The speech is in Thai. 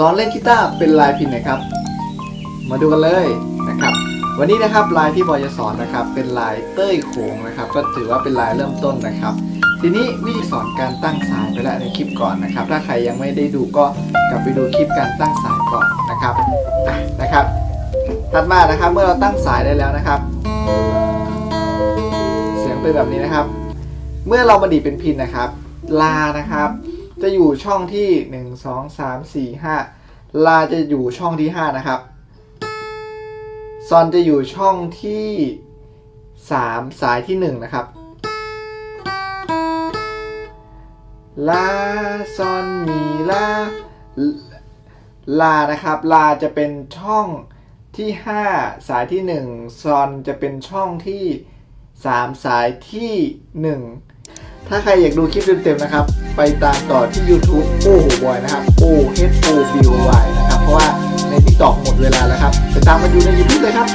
สอนเล่นกีตาร์เป็นลายพินนะครับ มาดูกันเลยนะครับ วันนี้นะครับลายที่บอยจะสอนนะครับ เป็นลายเต้ยโขงนะครับ ก็ถือว่าเป็นลายเริ่มต้นนะครับ ทีนี้วิธีสอนการตั้งสายไปแล้วในคลิปก่อนนะครับ ถ้าใครยังไม่ได้ดูก็กลับไปดูคลิปการตั้งสายก่อนนะครับนะครับ ถัดมานะครับเมื่อเราตั้งสายได้แล้วนะครับ เสียงเป็นแบบนี้นะครับ เมื่อเรามาดีดเป็นพินนะครับ ลานะครับ จะอยู่ช่องที่ 1 2 3 4 5 ลาจะอยู่ช่องที่ 5 นะครับ ซอนจะอยู่ช่องที่ 3 สายที่ 1 นะครับ ลา ซอน มี ลา ลา นะครับ ลาจะเป็นช่องที่ 5 สายที่ 1 ซอนจะเป็นช่องที่ 3 สายที่ 1 ถ้าใครอยากดูคลิปเต็มๆนะครับ ไปตามต่อที่ YouTube โอ้โหบอยนะครับ O H O B O Y นะครับ เพราะว่าใน TikTok หมดเวลาแล้วครับ ไปตามมาดูใน YouTube เลยครับ